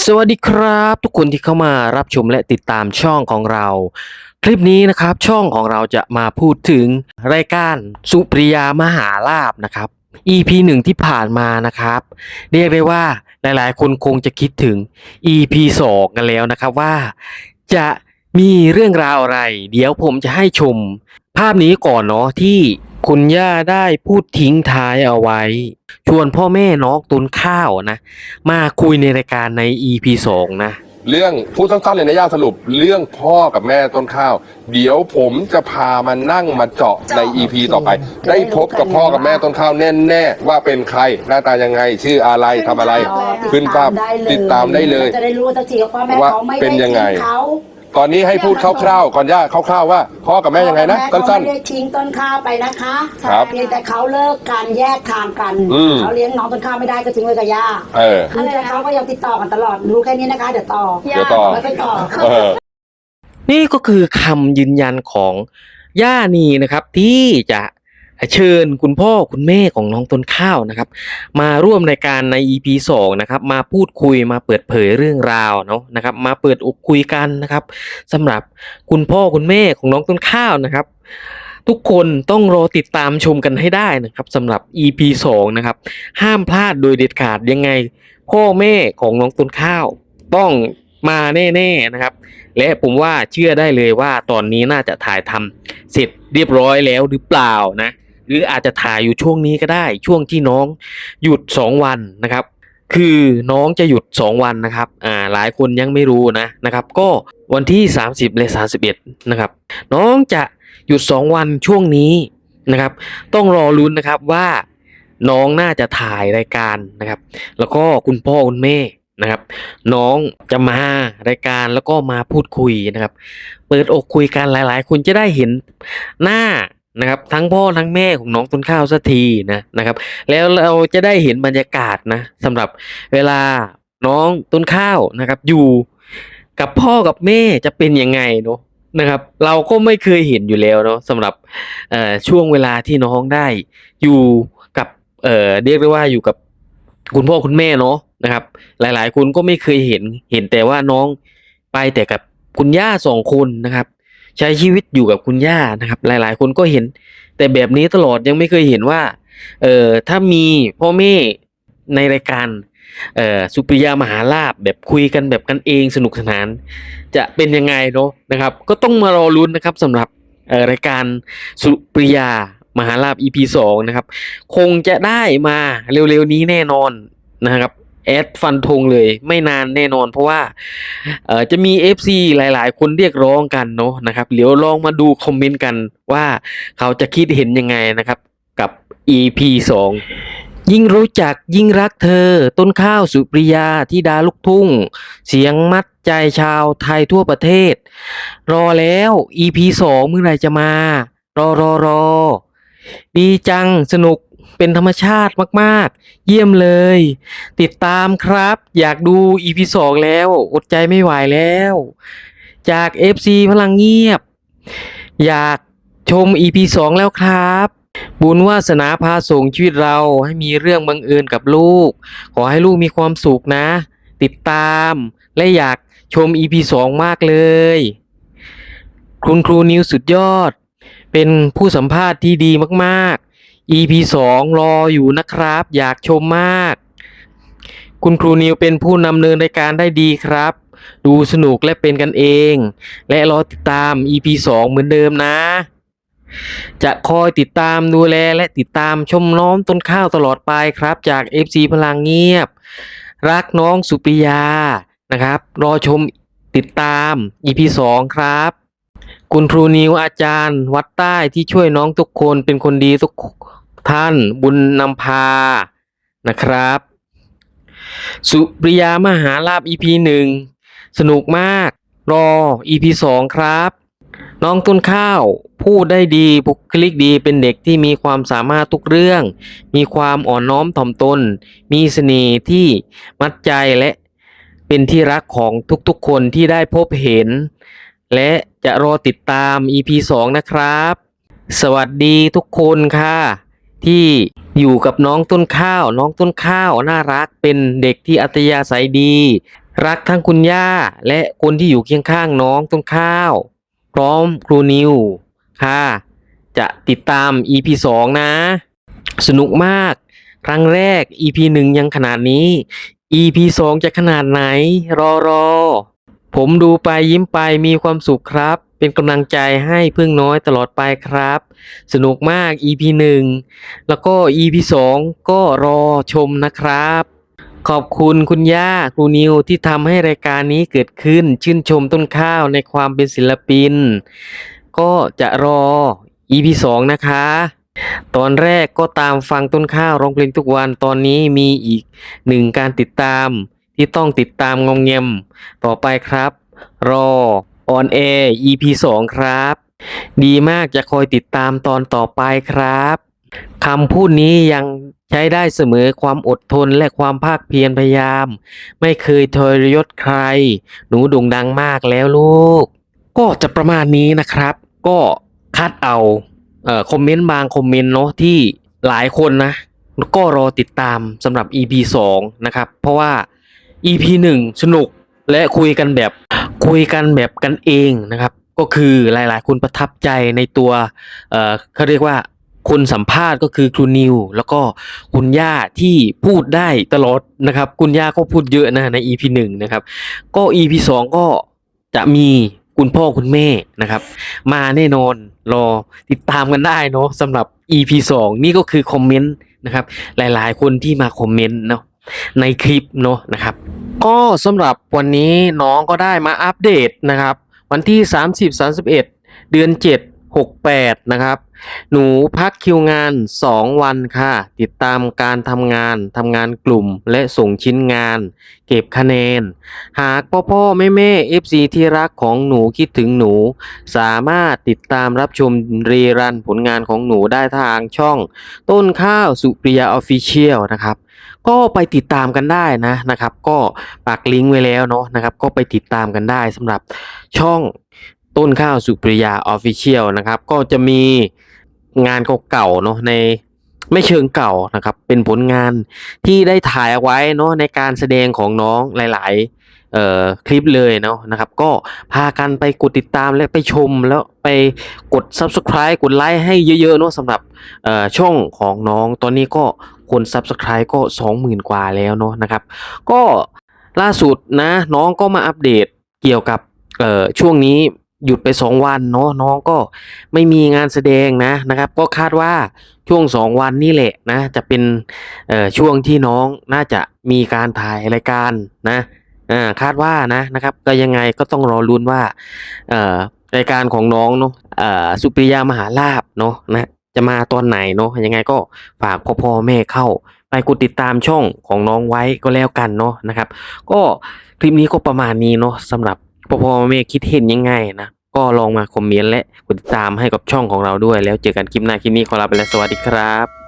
สวัสดีครับ ทุกคนที่เข้ามารับชมและติดตามช่องของเรา คลิปนี้นะครับช่องของเราจะมาพูดถึงรายการสุปริยามหาลาบนะครับ EP หนึ่งที่ผ่านมานะครับ เรียกได้ว่าหลายๆ คนคงจะคิดถึง EP สองกันแล้วนะครับว่า จะมีเรื่องราวอะไร เดี๋ยวผมจะให้ชม ภาพนี้ก่อนเนาะที่ คุณย่าได้พูดทิ้งท้ายเอาไว้ ชวนพ่อแม่น้องตุนข้าวนะ มาคุยในรายการใน EP สองนะ เรื่องพูดสั้นๆเลยนะย่าสรุป เรื่องพ่อกับแม่ต้นข้าว เดี๋ยวผมจะพามานั่งมาเจาะใน EP ต่อไป ได้พบกับพ่อกับแม่ต้นข้าวแน่ๆว่าเป็นใครหน้าตายังไง ชื่ออะไรทำอะไร ขึ้นภาพติดตามได้เลย จะได้รู้สักทีว่าแม่ว่าเขาไม่เป็นยังไงด้ทิ้เขา ตอนนี้ให้พูดคร่าวๆก่อนย่าคร่าวๆว่าพ่อกับแม่ยังไงนะพ่อกับสั้น แม่เขาไม่ได้ทิ้งต้นข้าวไปนะคะครับเพียงแต่เขาเลิกการแยกทางกันอืม เขาเลี้ยงน้องต้นข้าวไม่ได้ก็ทิ้งไว้กับย่าๆเออนั่นเลยเขาก็ยังติดต่อกันตลอดรู้แค่นี้นะคะ เดี๋ยวต่อเดี๋ยวต่อ ไม่ไปต่อ เออ นี่ก็คือคำยืนยันของย่านีนะครับ ที่จะ เชิญคุณพ่อคุณแม่ของน้องต้นข้าวนะครับ มาร่วมรายการใน EP สองนะครับมาพูดคุยมาเปิดเผยเรื่องราวเนาะนะครับ มาเปิดอกคุยกันนะครับสำหรับคุณพ่อคุณแม่ของน้องต้นข้าวนะครับ ทุกคนต้องรอติดตามชมกันให้ได้นะครับสำหรับ EP สองนะครับ ห้ามพลาดโดยเด็ดขาดยังไง พ่อแม่ของน้องต้นข้าว ต้องมาแน่ๆนะครับ และผมว่าเชื่อได้เลยว่าตอนนี้น่าจะถ่ายทำเสร็จเรียบร้อยแล้วหรือเปล่านะ หรืออาจจะถ่ายอยู่ช่วงนี้ก็ได้ ช่วงที่น้องหยุดสองวันนะครับ คือน้องจะหยุดสองวันนะครับอ่าหลายคนยังไม่รู้นะนะครับ ก็วันที่ 30และ31นะครับ น้องจะหยุดสองวันช่วงนี้นะครับ ต้องรอลุ้นนะครับว่าน้องน่าจะถ่ายรายการนะครับ แล้วก็คุณพ่อคุณแม่นะครับ น้องจะมารายการแล้วก็มาพูดคุยนะครับ เปิดอกคุยกันหลาย ๆ คนจะได้เห็นหน้า นะครับทั้งพ่อทั้งแม่ของน้องต้นข้าวสักทีนะนะครับ แล้วเราจะได้เห็นบรรยากาศนะสำหรับเวลาน้องต้นข้าวนะครับ อยู่กับพ่อกับแม่จะเป็นยังไงเนาะนะครับ เราก็ไม่เคยเห็นอยู่แล้วเนาะสำหรับเอ่อช่วงเวลาที่น้องได้อยู่กับเอ่อเรียกได้ว่าอยู่กับคุณพ่อคุณแม่เนาะนะครับ หลายๆ คนก็ไม่เคยเห็นเห็นแต่ว่าน้องไปแต่กับคุณย่าสองคนนะครับ ใช้ชีวิตอยู่กับคุณย่านะครับ หลาย ๆ คนก็เห็น แต่แบบนี้ตลอดยังไม่เคยเห็นว่า เอ่อถ้ามีพ่อแม่ในรายการเอ่อสุปริยามหาลาบแบบคุยกันแบบกันเองสนุกสนาน จะเป็นยังไงเนาะนะครับ ก็ต้องมารอลุ้นนะครับสำหรับเอ่อรายการสุปริยามหาลาบ EP สองนะครับ คงจะได้มาเร็ว ๆ นี้แน่นอนนะครับ แอดฟันธงเลยไม่นานแน่นอนเพราะว่าเอ่อจะมี FC หลาย ๆ คนเรียกร้องกันเนาะนะครับเดี๋ยวลองมาดูคอมเมนต์กันว่าเขาจะคิดเห็นยังไงนะครับกับ EP สองยิ่งรู้จักยิ่งรักเธอ ต้นข้าวสุปริยาที่ดาลูกทุ่ง เสียงมัดใจชาวไทยทั่วประเทศ รอแล้ว EP สองเมื่อไหร่จะมา รอรอรอดีจังสนุก เป็นธรรมชาติมาก ๆ เยี่ยมเลย ติดตามครับ อยากดู EP สองแล้ว อดใจไม่ไหวแล้ว จาก FC พลังเงียบ อยากชม EP สองแล้วครับบุญวาสนาพาส่งชีวิตเราให้มีเรื่องบังเอิญกับลูก ขอให้ลูกมีความสุขนะ ติดตามและอยากชม EP สองมากเลย คุณครูนิวสุดยอด เป็นผู้สัมภาษณ์ที่ดีมาก EP สองรออยู่นะครับ อยากชมมาก คุณครูนิวเป็นผู้นำเนินรายการได้ดีครับ ดูสนุกและเป็นกันเอง และรอติดตาม EP สองเหมือนเดิมนะ จะคอยติดตามดูแลและติดตามชมน้องต้นข้าวตลอดไปครับ จาก FC พลังเงียบ รักน้องสุปิยานะครับ รอชมติดตาม EP สองครับ คุณครูนิวอาจารย์ วัดใต้ที่ช่วยน้องทุกคนเป็นคนดีทุกท่านบุญนำพานะครับ สุปริยามหาลาบ EP หนึ่งสนุกมาก รอ EP สองครับ น้องต้นข้าวพูดได้ดีบุคลิกดีเป็นเด็กที่มีความสามารถทุกเรื่อง มีความอ่อนน้อมถ่อมตน มีเสน่ห์ที่มัดใจและเป็นที่รักของทุกๆคนที่ได้พบเห็น และจะรอติดตาม EP 2 นะครับ สวัสดีทุกคนค่ะ ที่อยู่กับน้องต้นข้าว น้องต้นข้าวน่ารักเป็นเด็กที่อัธยาศัยดี รักทั้งคุณย่า และคนที่อยู่เคียงข้างน้องต้นข้าว พร้อมครูนิวค่ะ จะติดตาม EP 2 นะ สนุกมาก ครั้งแรก EP 1 ยังขนาดนี้ EP 2 จะขนาดไหน รอรอ ผมดูไปยิ้มไปมีความสุขครับ เป็นกำลังใจให้พึ่งน้อยตลอดไปครับ สนุกมาก EP 1 แล้วก็ EP 2 ก็รอชมนะครับ ขอบคุณคุณย่าครูนิวที่ทำให้รายการนี้เกิดขึ้น ชื่นชมต้นข้าวในความเป็นศิลปิน ก็จะรอ EP 2 นะคะ ตอนแรกก็ตามฟังต้นข้าวร้องเพลงทุกวันตอนนี้มีอีกหนึ่งการติดตาม ที่ต้องติดตามงองเงมต่อไปครับ รอออนแอร์ EP 2 ครับ ดีมากจะคอยติดตามตอนต่อไปครับคำพูดนี้ยังใช้ได้เสมอความอดทนและความภาคเพียรพยายาม ไม่เคยทรยศใคร หนูโด่งดังมากแล้วลูก ก็จะประมาณนี้นะครับ ก็คัดเอาเอ่อคอมเมนต์บางคอมเมนต์เนาะที่หลายคนนะ ก็รอติดตามสำหรับ EP 2 นะครับ เพราะว่า EP 1 สนุกและคุยกันแบบคุยกันแบบกันเองนะครับ ก็คือหลายๆ คนประทับใจในตัวเอ่อเขาเรียกว่าคนสัมภาษณ์ก็คือครูนิว แล้วก็คุณย่าที่พูดได้ตลอดนะครับ คุณย่าก็พูดเยอะนะใน EP 1นะครับ ก็ EP 2ก็จะมีคุณพ่อคุณแม่นะครับ มาแน่นอนรอติดตามกันได้เนาะสำหรับ EP 2นี่ก็คือคอมเมนต์นะครับ หลายๆ คนที่มาคอมเมนต์เนาะ ในคลิปเนาะนะครับ ก็สำหรับวันนี้น้องก็ได้มาอัปเดตนะครับ วันที่ 30 31 เดือน 7 68 นะครับ หนูพักคิวงาน 2 วันค่ะ ติดตามการทำงานทำงานกลุ่มและส่งชิ้นงาน เก็บคะแนน หากพ่อพ่อแม่แม่ FC ที่รักของหนูคิดถึงหนู สามารถติดตามรับชมรีรันผลงานของหนูได้ทางช่อง ต้นข้าวสุปริยาออฟฟิเชียลนะครับก็ไปติดตามกันได้นะนะครับ ก็ปักลิงก์ไว้แล้วเนาะนะครับ ก็ไปติดตามกันได้สำหรับช่อง ต้นข้าวสุปริยาออฟฟิเชียลนะครับ ก็จะมีงานเก่าๆเนาะในไม่เชิงเก่านะครับ เป็นผลงานที่ได้ถ่ายเอาไว้เนาะในการแสดงของน้องหลายๆเอ่อคลิปเลยเนาะนะครับ ก็พากันไปกดติดตามและไปชมแล้วไปกด subscribe กดไลค์ให้เยอะๆเนาะสำหรับเอ่อช่องของน้องตอนนี้ก็คน subscribe ก็ 20,000 กว่าแล้วเนาะนะครับ ก็ล่าสุดนะน้องก็มาอัปเดตเกี่ยวกับเอ่อช่วงนี้ หยุดไป 2 วันเนาะน้องก็ไม่มีงานแสดงนะนะครับ ก็คาดว่าช่วง 2 วันนี่แหละนะ จะเป็นช่วงที่น้องน่าจะมีการถ่ายรายการนะคาดว่านะนะครับก็ยังไงก็ต้องรอลุ้นว่ารายการของน้องเนาะสุปริยามหาลาบเนาะนะจะมาตอนไหนเนาะยังไงก็ฝากพ่อพ่อแม่เข้า ไปกดติดตามช่องของน้องไว้ก็แล้วกันเนาะนะครับ ก็คลิปนี้ก็ประมาณนี้เนาะสำหรับ พ่อแม่คิดเห็นยังไงนะ ก็ลองมาคอมเมนต์และกดติดตามให้กับช่องของเราด้วย แล้วเจอกันคลิปหน้าคลิปนี้ขอลาไปแล้วสวัสดีครับ